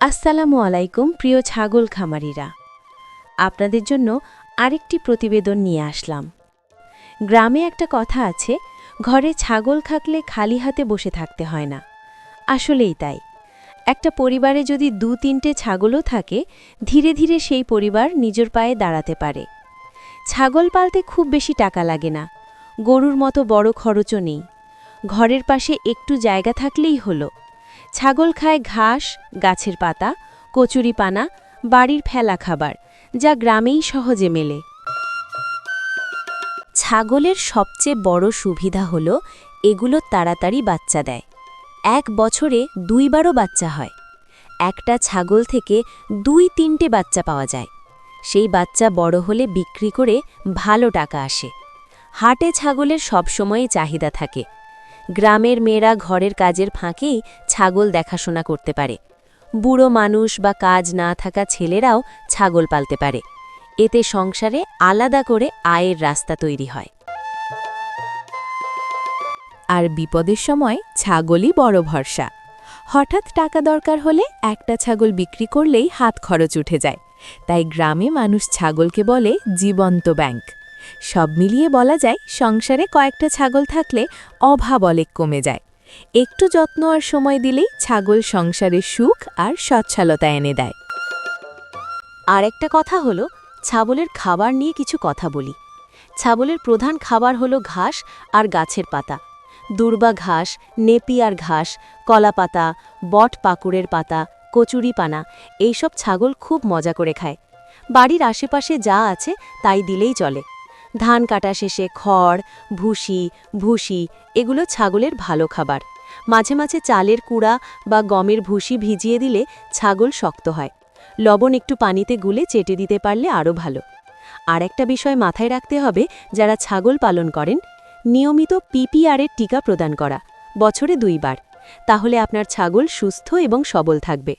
আসসালামু আলাইকুম, প্রিয় ছাগল খামারিরা। আপনাদের জন্য আরেকটি প্রতিবেদন নিয়ে আসলাম। গ্রামে একটা কথা আছে, ঘরে ছাগল থাকলে খালি হাতে বসে থাকতে হয় না। আসলেই তাই। একটা পরিবারে যদি দু তিনটে ছাগলও থাকে, ধীরে ধীরে সেই পরিবার নিজের পায়ে দাঁড়াতে পারে। ছাগল পালতে খুব বেশি টাকা লাগে না। গরুর মতো বড় খরচও নেই। ঘরের পাশে একটু জায়গা থাকলেই হলো। ছাগল খায় ঘাস, গাছের পাতা, কচুরি পানা, বাড়ির ফেলা খাবার, যা গ্রামেই সহজে মেলে। ছাগলের সবচেয়ে বড় সুবিধা হল এগুলো তাড়াতাড়ি বাচ্চা দেয়। এক বছরে দুইবারও বাচ্চা হয়। একটা ছাগল থেকে দুই তিনটে বাচ্চা পাওয়া যায়। সেই বাচ্চা বড় হলে বিক্রি করে ভালো টাকা আসে। হাটে ছাগলের সবসময়ই চাহিদা থাকে। গ্রামের মেয়েরা ঘরের কাজের ফাঁকেই ছাগল দেখাশোনা করতে পারে। বুড়ো মানুষ বা কাজ না থাকা ছেলেরাও ছাগল পালতে পারে। এতে সংসারে আলাদা করে আয়ের রাস্তা তৈরি হয়। আর বিপদের সময় ছাগলই বড় ভরসা। হঠাৎ টাকা দরকার হলে একটা ছাগল বিক্রি করলেই হাত খরচ উঠে যায়। তাই গ্রামে মানুষ ছাগলকে বলে জীবন্ত ব্যাংক। সব মিলিয়ে বলা যায় সংসারে কয়েকটা ছাগল থাকলে অভাব অলেক কমে যায়। একটু যত্ন আর সময় দিলেই ছাগল সংসারে সুখ আর সচ্ছলতা এনে দেয়। আর একটা কথা হলো, ছাগলের খাবার নিয়ে কিছু কথা বলি। ছাগলের প্রধান খাবার হলো ঘাস আর গাছের পাতা। দুর্বা ঘাস, নেপিয়ার ঘাস, কলা পাতা, বট পাকুড়ের পাতা, কচুরি পানা, এইসব ছাগল খুব মজা করে খায়। বাড়ির আশেপাশে যা আছে তাই দিলেই চলে। ধান কাটা শেষে খড়, ভুসি ভুসি, এগুলো ছাগলের ভালো খাবার। মাঝে মাঝে চালের কুড়া বা গমের ভুসি ভিজিয়ে দিলে ছাগল শক্ত হয়। লবণ একটু পানিতে গুলে চেটে দিতে পারলে আরও ভালো। আর একটা বিষয় মাথায় রাখতে হবে, যারা ছাগল পালন করেন, নিয়মিত পিপিআরের টিকা প্রদান করা, বছরে দুইবার। তাহলে আপনার ছাগল সুস্থ এবং সবল থাকবে।